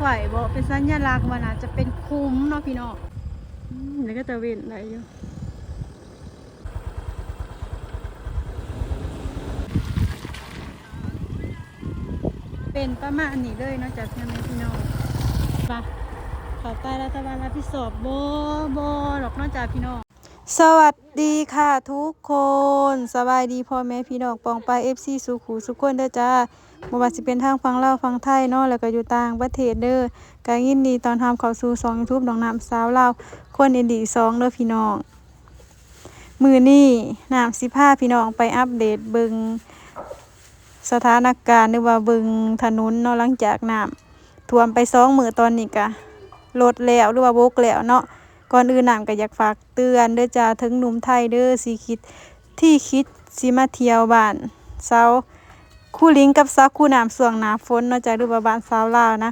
ไหวบ่เป็นสัญลักษณ์ว่าน่าจะเป็นคุ้มเนาะพี่น้องอืมแล้วก็ตะเวนไหลอยู่เป็นประมาณนี้เลยเนาะจากพี่น้พี่น้องไปขอใต้รัฐบาลรับผิดชอบบ่บ่หรอกนอกจากพี่น้องสวัสดีค่ะทุกคน สบายดีพ่อแม่พี่น้องปองไป FC สุขูสุขคนเด้อจ้า บ่ว่าสิเป็นทางฟังเล่าฟังไทยเนาะแล้วก็อยู่ต่างประเทศเด้อก็ยินดีตอนทำเข้าสู่ช่อง YouTube น้องน้ำสาวลาวคนอินดี2เด้อพี่น้องมือนี้น้ำสิพาพี่น้องไปอัปเดตเบิงสถานการณ์หรือว่าเบิงถนนเนาะหลังจากน้ำท่วมไปสองมือตอนนี้กะลดแล้วหรือว่าบกแล้วเนาะก่อนอื่นน้ำก็อยากฝากเตือนเด้อจ้าถึงหนุ่มไทยเด้อสิคิดที่คิดสิมาเที่ยวบ้านเซา คู่ลิงกับเซาคู่น้ำส่วงหนาฝนเนาะจ้าหรือว่าบ้านสาวลาวนะ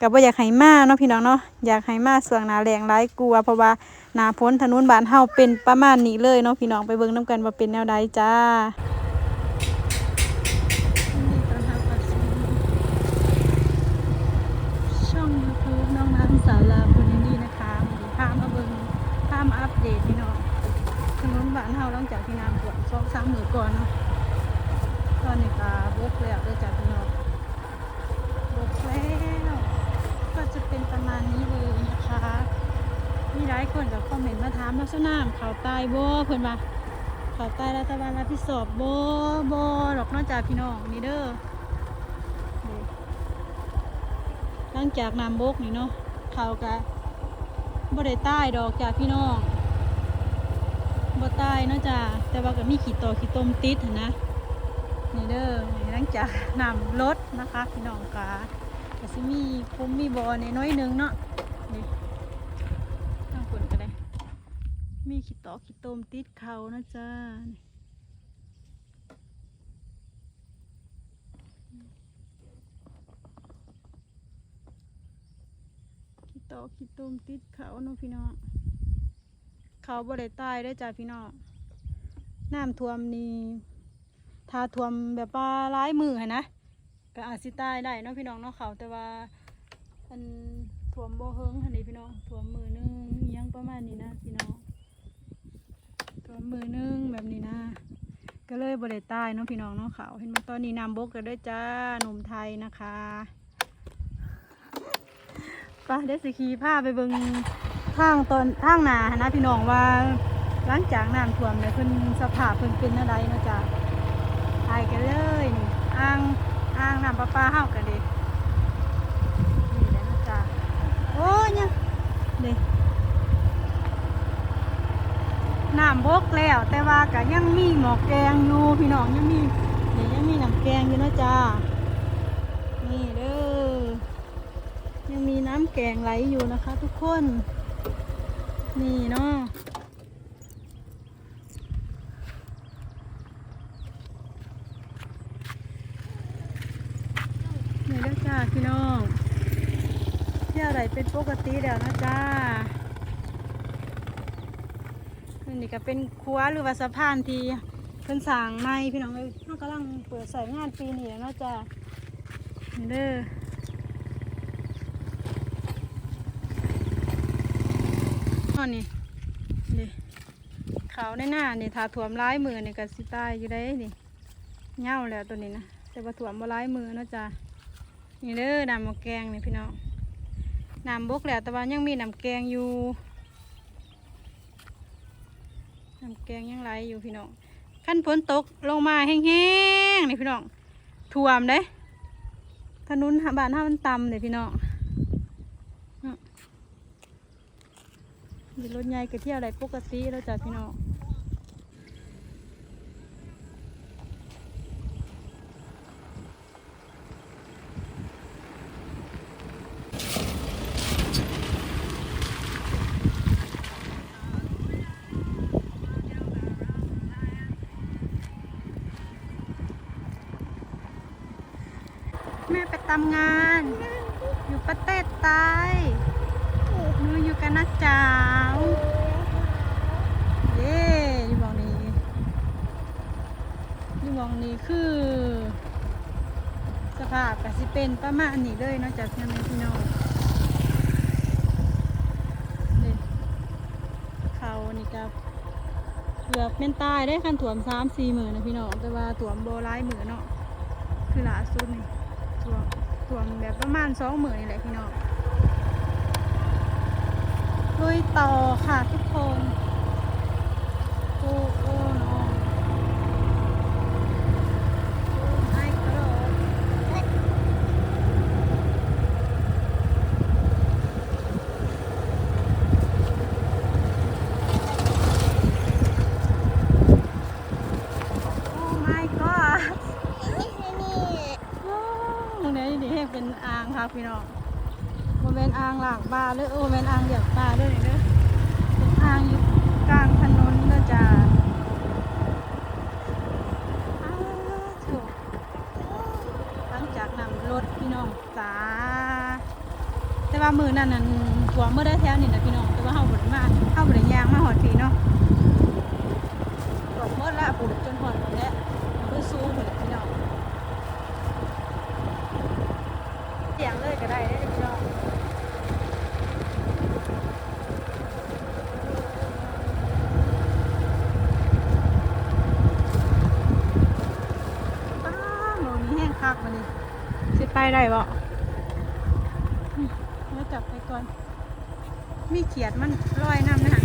ก็บ่อยากให้มาเนาะพี่น้องเนาะอยากให้มาส่วงหนาแรงหลายกลัวเพราะว่าหนาฝนถนนบ้านเฮาเป็นประมาณนี้เลยเนาะพี่น้องไปเบิ่งนํกันว่าเป็นแนวใดจ้าช่อง YouTube น้องน้ำสาวลาคนนี้นะคะพามาเบิงพามาอัปเดตพี่น้องถนนบ้านเฮาหลังจากที่น้ำท่วมสองสามมือก่อนเนาะตอนนี้ก็บกแล้วเด้อจ้าพี่น้องบกแล้วก็จะเป็นประมาณนี้เลยนะคะ มีหลายคนกับคอมเมนต์มาถามลักษณะเขาตายบ่เพิ่นว่าเขาตายรัฐบาลรับผิดชอบบ่บ่หรอกนอกจากพี่น้องนี่เด้อนี่หลังจากน้ำบกนี่เนาะเขาก็บ่ได้ตายดอกจากพี่น้องบ่ตายเนาะจ้าแต่ว่าก็มีขี้ต่อขี้ต้มติดนะนี่เด้อ หลังจากนำลดนะคะ พี่น้องกาก็สิมีคุมมีบ่อนน้อยนึงเนาะนี่ข้างฝนก็ได้ มีขี้ตอกขี้ต้มติดเขานะจ๊ะขี้ตอกขี้ต้มติดเขาเนาะพี่น้องเขาบ่ได้ตายได้จ้ะพี่น้องน้ำท่วมนี่ ถ้าท่วมแบบว่าร้ายมือหั้นะก็อาจสิตายได้เนาะพี่น้องเนาะเขาแต่ว่าอันท่วมบ่เฮิงหันนี้พี่น้องท่วมมือหนึงยังประมาณนี้นะพี่น้องท่วมมือหนึงแบบนี้นะ ก็เลยบ่ได้ตายเนาะพี่น้องเนาะเขาเห็นไหมตอนนี้น้ำบกกันด้วยจ้าหนุ่มไทยนะคะไปเดี๋ยวสิขี่ผ้าไปเบิงทางตอนทางนานะพี่น้องว่าหลังจากน้ำท่วมเนี่ยเพิ่นสภาพเพิ่นเป็นอะไรนะจ้า กันเลยนี่อ่างอ่างน้ำประปาเฮากันด็นี่แหละนะจ๊ะโอ้ยเนี่ยนี่น้ำบกแล้ว แต่ว่าก็ยังมีหมอกแกงอยู่ พี่น้องยังมีนี่ยังมีน้ำแกงอยู่นะจ๊ะนี่เด้อยังมีน้ำแกงไหลอยู่นะคะ ทุกคน นี่เนาะ นี่เด้อจ้าพี่น้อง เป็นปกติแล้วนะจ้านี่ก็เป็นครัวหรือว่าสะพานที่เพิ่นสร้างใหม่พี่น้องเอ้ยเรากำลังเปิดใส่งานปีนี้แล้วเนาะจ้านี่เด้ออนนี่นี่เขาในหน้านี่ถ้าถ่วมร้ายมือนี่ก็สิตายอยู่ได้นี่เง่าแล้วตัวนี้นะแต่ว่าถ่วมบ่ร้ายมือเนาะจ้านี่เด้อน้ำหมกแกงนี่พี่น้อง น้ำบกแล้วแต่ว่ายังมีน้ำแกงอยู่น้ำแกงยังไหลอยู่พี่น้องขั้นฝนตกลงมาแห้งๆนี่พี่น้องท่วมเด้ถนนบ้านห้ามันต่ำเลยพี่น้องรถใหญ่ก็เที่ยวได้ปกติแล้วจ้ะพี่น้อง ทำงาน อยู่ประเทศตายหนูอยู่กันนะจ๋าเย่อยู่มองนี้อยู่มองนี้คือ สภาพก็สิเป็นประมาณนี้เลยนอกจากนั้นพี่น้องเขานี่กับเกือบเป็นตายได้คันถ่วมสามสี่หมื่นนะพี่น้องแต่ว่าถ่วมโบร้ายหมื่นเนาะคือหลาสุดนี่ถ่วม ถ่วมแบบประมาณสองหมื่นนี่แหละพี่น้องลุยต่อค่ะทุกคนโอ้โอ้น้องโอ้ไม่กระโดดโอ้ my god โอ้ตรงนี้นี่ให้เป็นอ่างครับพี่น้องมันเป็นอ่างหลากปลาเลยโอ้เป็นอ่างเหยียบปลาด้วยนี่เด้อเป็นอ่างอยู่กลางถนนเด้อจ้าอ้าวโถูกหลังจากนำรถพี่น้องจ้า แต่ว่ามือนั่นน่ะหัวเมื่อได้แถวนี่นะพี่น้องแต่ว่าเฮาบ่ได้มาเฮาบ่ได้ย่างมาหอดพี่เนาะหอดหมดล้วปุ๊บจนหอดหมดแล้วเพื่อซูมหมดแล้วพี่น้องเสียงเลยก็ได้ได้พี่น้องไปได้บ่อืมแล้วจับไปก่อน มีเขียดมันลอยน้ำนะฮะ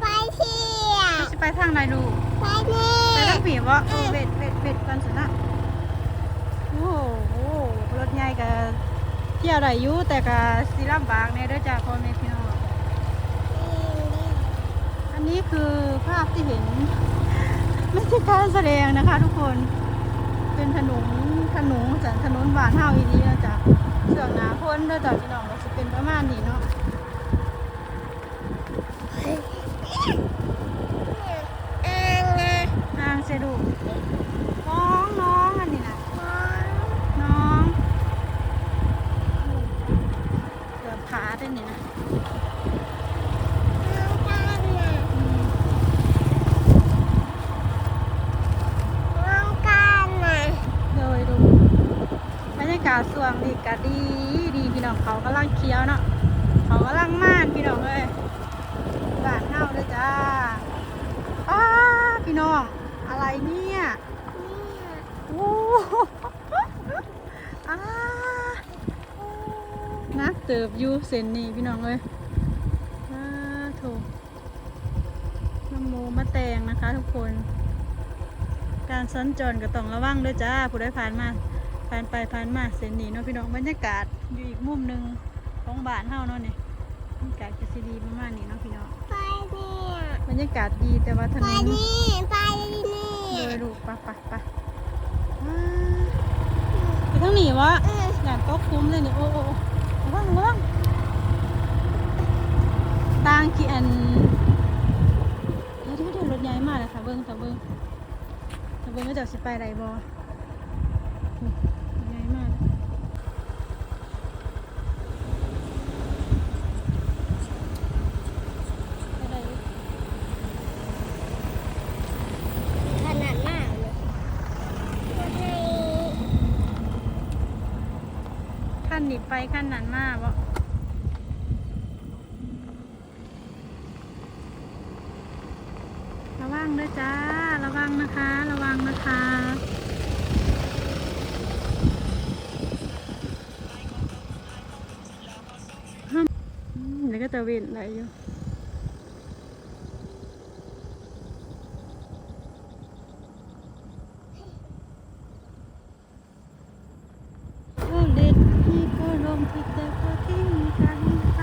ไปเที่ยวสิไปทางไหนลูกไปนี่ไปทางผีบ่เออเบ็ดเบ็ดเบ็ดกันสินะโอ้โหรถใหญ่กับเที่ยวได้อยู่แต่กับสิลำบากในเด้อจ้าพ่อแม่พี่น้องอันนี้คือภาพที่เห็น ไม่ใช่การแสดงนะคะ ทุกคน เป็นถนนถนนจากถนนบานเฮาอีนี้นะจ๊ะเสื่องหนาพ้นเด้อจ้าพี่น้องก็จะเป็นประมาณนี้เนาะอ่างนะนางเสดูน้องน้องอันนี้นะน้องเกือบขาได้นี่นะ น้องกันนะ อืม น้องกันนะ เลยดูบรรยากาศสวง ดีดีพี่น้องเขากำลังเคี้ยวเนาะเขากำลังม่านพี่น้องเลยบานเฮาเลยจ้าอ้าพี่น้อง อะไรเนี่ยเนี่ยโอ้อานักเติบอยู่เส้นนี้พี่น้องเลยอาโถน้ำโมมะแตงนะคะทุกคน การสัญจรก็ต้องระวังด้วยจ้าผู้ใดผ่านมา ผ่านไปผ่านมาเส้นนี้เนาะพี่น้องบรรยากาศอยู่อีกมุมหนึ่งของบ้านเฮาเนาะนี่บรรยากาศก็สิดีประมาณนี้เนาะพี่น้องไปเนี่ยบรรยากาศดีแต่ว่าถไปนนนี่ไปนี่เลยลูกไปไปไปอ่าไปทางนี้วะอืมอยากตกคุ้มเลยนี่โอ้โอ้โอ้ระวังระวังต่างกี่อันเดี๋ยวเดี๋ยวเดี๋ยวรถใหญ่มากเลยค่ะเบิ้งค่ะเบิ้งค่ะเบิ้งก็จะสิไปไรบอใหญ่มากเลยไปได้อยู่ ขนาดมากเลยให้ ขั้นหนีไปขั้นนั้นมากวะระวังด้วยจ้า ระวังนะคะ ระวังนะคะเดี๋ยวก็จะเว้นอะไรอยู่ก็เด็ดที่ ก็ลมที่แต่ก็ทิ้งกันไป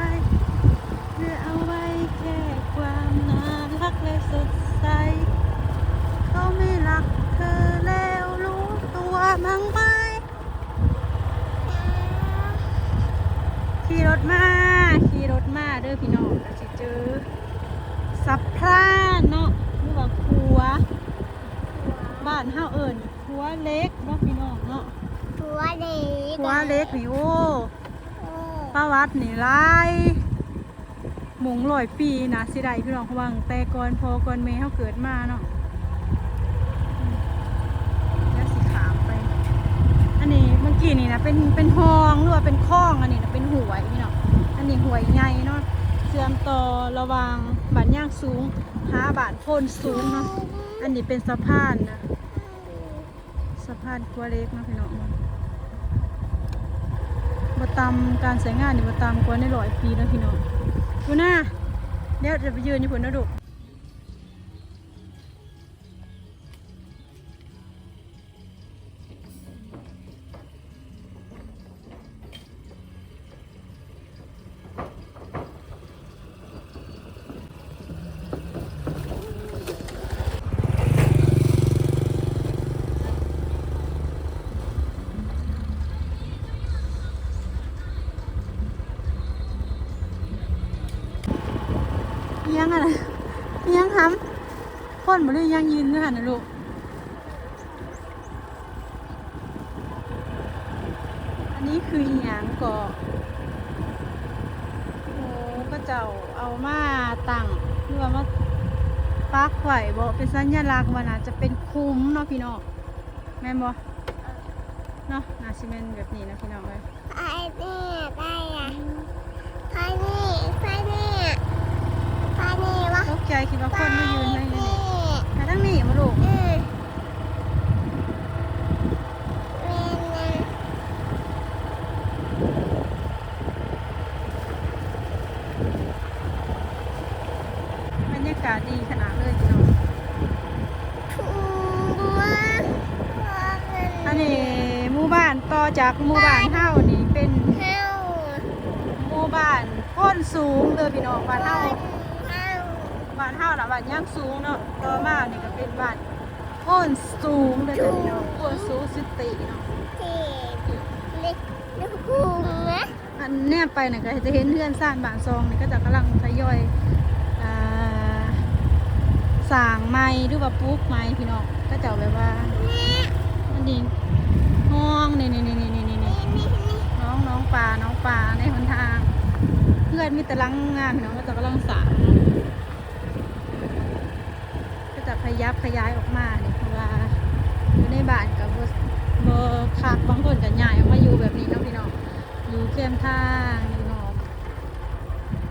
เพื่อเอาไว้แค่ความน่ารักและสดใส เขาไม่รักเธอแล้วรู้ตัวมั้งไหมขี่รถมา ขี่รถมาเด้อพี่น้องก็สิเจอสับพลาเนาะหรือว่าครัว บ้านเฮาเอิญครัวเล็กเนาะพี่น้องเนาะ หัวเด็กครัวเล็กนี่โอ้ ป้าวัดนี่หลายหมงลอยปีนะสิได้พี่น้องวังแต่ก่อนพอก่อนเมย์เขาเกิดมาเนาะแล้วสิขามไป อันนี้เมื่อกี้นี่นะเป็นเป็นห้องหรือว่าเป็นคลองอันนี้นะเป็นหวยพี่น้องอันนี้หวยใหญ่เนาะเชื่อมต่อระวางบานย่างสูงหาบานโพนสูงเนาะอันนี้เป็นสะพานนะสะพานกัวเล็กนะพี่น้อง ตามการใช้งานนี่มาตามกว่าในร้อยปีแล้วพี่น้องดูหน้าเดี๋ยวจะไปยืนอยู่ผลนะดุ ยังอะไรยังทำคนบ่ได้ยังยืนด้วยนะลูกอันนี้คือหยางก่อโอ้ก็เจ้าเอามาตั้งหรือว่ามาปักไว้บ่เป็นสัญลักษณ์ว่าน่าจะเป็นคุ้มเนาะพี่น้องแม่นบ่เนาะน่าสิแม่นแบบนี้นะพี่น้องเอ้ยไอ้นี่ได้อะไอ้นี่ไอ้นี่ไอ้นี่วะ ตกใจ คิดว่าคนมายืนให้อยู่นี่นี่มาทั้งนี้มาลูกอืมเวนนะบรรยากาศดีขนาดเลยพี่น้องถูกมากอันนี้หมู่บ้านต่อจากหมู่บ้านเฮานี่เป็น เข้า หมู่บ้านโพ้นสูงเด้อพี่น้องบ้านเฮา เข้า บ้านเฮาน่ะบ้านย่างสูงเนาะต่อมานี่ก็เป็นบ้านโพ้นสูงเด้อจ้ะพี่น้องโพ้นสูงสิติเนาะที่เล็กลูกกุ้งนะอันแนบไปน่ะก็จะเห็นเรือนสร้างบ้านซองนี่ก็จะกำลังทยอยอ่าสร้างไม้หรือว่าปลูกไม้พี่น้องก็จะเอาแบบว่าอันนี้ห้องนี่นี่นี่นี่นี่นี่นี่นี่นี่น้องน้องปลาน้องปลาในหนทาง เพื่อนมีแต่ลังงานพี่น้องก็จะกำลังสานก็จะ ขยับขยายออกมาเนี่ยเพราะว่าอยู่ในบ้านกับบเบอร์คักบางคนกับใหญ่ออกมาอยู่แบบนี้เนาะพี่น้องอยู่เข้มทางอยู่นอก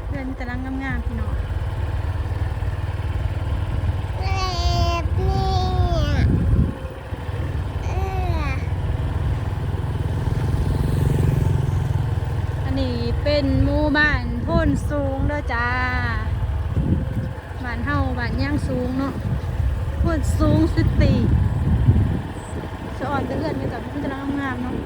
เพื่อนแต่ลังงามๆพี่น้องเล็บนี่เอออันนี้เป็นหมู่บ้านพ้นสูงเด้อจ้าบ้านเฮาบ้านย่างสูงเนาะ โพ้นสูงซิตี้สะอ่อนจะเลื่อนไปกับพี่จะงามๆเนาะ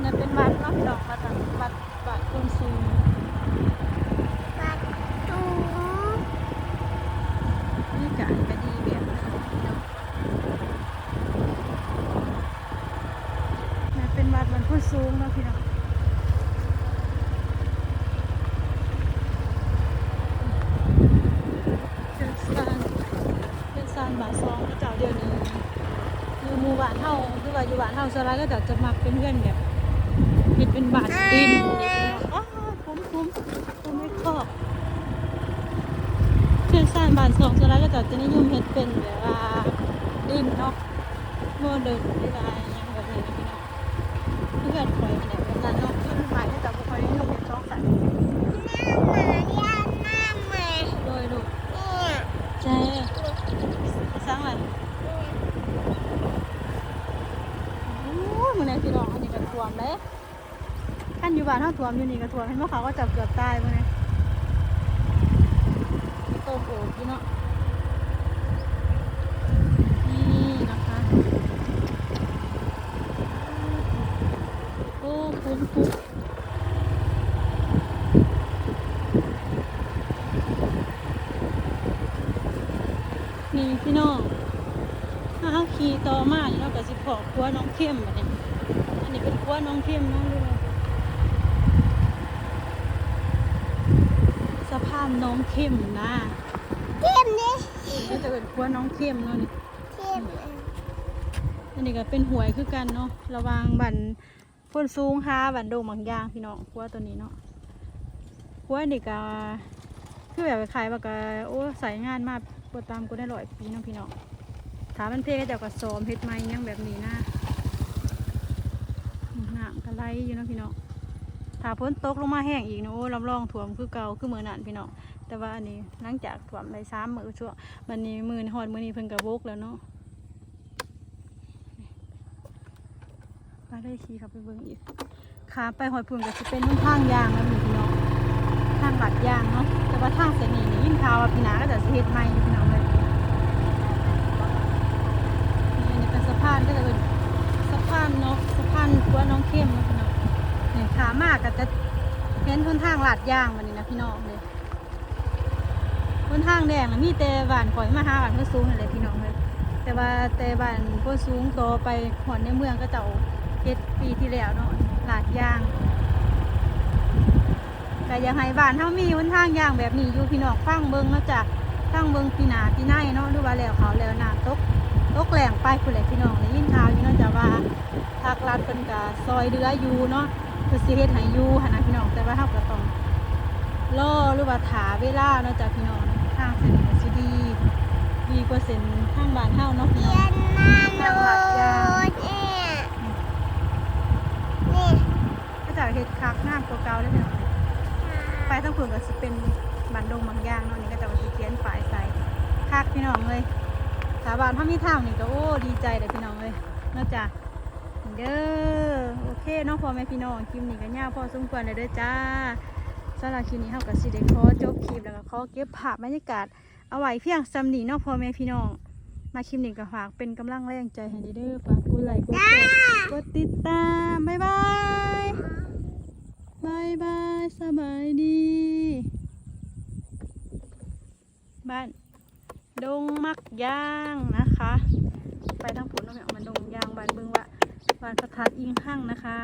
เนี่ยเป็นวัดเนาะดอกวัดอะวัดวัดคนสูง ปัดตู นี่กาก็ดีแบบนี้เนาะเนี่ยเป็นวัดวันคนสูงเนาะพี่น้องเป็นซานเป็นซานบาทซองพระ เจ้าเดียวนี้อยู่หมู่บ้านเฮาคือว่าอยู่บ้านเฮาส่วนหลายก็จะจะมักเป็นเพื่อนแบบเฮ็ดเป็นบ้านดินเด็กเนาะอ๋อคุ้มคุ้มคุ้มไม่ครอบเพื่อนสร้างบ้านสองส่วนหลายก็จะจะนิยมเฮ็ดเป็นแบบว่าดินเนาะโมเดิร์นหรือว่าอหยังแบบนี้นะพี่น้องเพื่อนคอยเนี่ยแบบนั้นเนาะเพื่อนฝ่ายก็จะบ่ค่อยนิยมเฮ็ดสองสันหน้าหมาย่าหน้าหมา โดยลูก เนี่ย แจ้สร้างอะไรโอ้ยมื้อนี้พี่น้องอันนี้ก็ท่วมเลยขั้นอยู่บ้านเท่าท่วมอยู่นี่ก็ท่วมเห็นว่าเขาก็จับเกือบตายไปเลยโตโอบอยู่เนาะนี่นะคะโอ้คุ้มคุ้มนี่พี่น้องถ้าเขาขี่ต่อมานี่เราก็สิพอกลัวน้องเข้มแบบนี้ อันนี้เป็นกลัวน้องเข้มเน้องดูเลยสะพานน้องเข้มนะเข้มนี่ก็จะเป็นกลัวน้องเข้มเนาะนี่เข้มอะอันนี้ก็เป็นหวยคือกันเนาะระหวังบันพ้นสูงหาบันโดงบางอย่างพี่น้องกลัวตัวนี้เนาะกลัวนี่ก็คือแบบขายว่าก็โอ้ใส่งานมาปวดตามกูได้ร้อยปีเนาะพี่น้องถามมันเพก็เจ้าก็ซ้อมเฮ็ดไม้ยังแบบนี้นะน้ำก็ ไหลอยู่นะพี่น้องถ้าฝนตกลงมาแห้งอีกเนาะโอ้รับรองถ่วมคือเก่าคือมื้อนั้นพี่น้องแต่ว่าอันนี้หลังจากถ่วมไป3มื้อช่วงวันนี้มือนี้ฮอดมือนี้เพิ่นก็บกแล้วเนาะไปได้ขี่ครับไปเบิ่งอีกขาไปหอยพุ่นก็สิเป็นนุ่นทางยางแล้วนี่พี่น้องทางลัดยางเนาะแต่ว่าทางเสนีนี่ยิ่งข่าวว่าพี่นาก็จะเฮ็ดใหม่พี่น้องเลยนี่อันนี้เป็นสะพานก็จะเป็นสะพานเนาะานกัวน้องเข้มนะพี่น้องเนี่ยขามากก็จะเห็นคนทางลัดยางมันนี่นะพี่น้องเลยคนทางแดงนะมีแต่บานข่อยมาหาบานเพื่อสูงนั่นแหละพี่น้องเลยแต่ว่าแต่บ้านพื่สูงโตไปหอนในเมืองก็จะเอาเฮ็ดปีที่แล้วเนาะลาดยางแต่ยากให้บ้านเฮามีหนทางย่างแบบนี้อยู่พี่น้องฟังเบิ่งเนาะจ้ะฟังเบิ่งพี่นาพี่นายเนาะหรือว่าแล้วเขาแล้วน้ำตก ตกแหลงไปพุ่นแหละพี่น้องได้ยินข่าวอยู่เนาะจ้ะว่าทางรัฐเพิ่นก็ซอยเรืออยู่เนาะเพื่อสิเฮ็ดให้อยู่หั่นนะพี่น้องแต่ว่าเฮาก็ต้องรอหรือว่าถาเวลาเนาะจ้ะพี่น้องทางเส้นก็สิดีดีกว่าเส้นทางบ้านเฮาเนาะพี่น้องนมาโดนเนี่ยนี่ก็จะเฮ็ดคักงามกว่าเก่าเลยพี่น้องไปทั้งผืนก็จะเป็นบันดงบางอย่างเนาะนี่ก็จะมาสิเขียนฝ่ายใส่คักพี่น้องเลย สาบานถ้ามีทางนี่ก็โอ้ดีใจเลยพี่น้องเลยเนาะจ้ะเด้อโอเคเนาะพ่อแม่พี่น้องคลิปนี้ก็ยาวพอสมควรเลยเด้อจ้าสำหรับคลิปนี้เฮาก็สิได้ขอจบคลิปแล้วก็ขอเก็บภาพบรรยากาศเอาไว้เพียงซ้ำนี้เนาะพ่อแม่พี่น้อง มาคลิปนี้ก็ฝากเป็นกำลังแรงใจให้เด้อฝากกดไลค์กดแชร์กดติดตามบ๊ายบายบายบายสบายดีบ้าน ดงมักย่างนะคะ ไปทางผลน้องแมวมันดงย่างบานเบิงวะบานประทัดอิงข้างนะคะ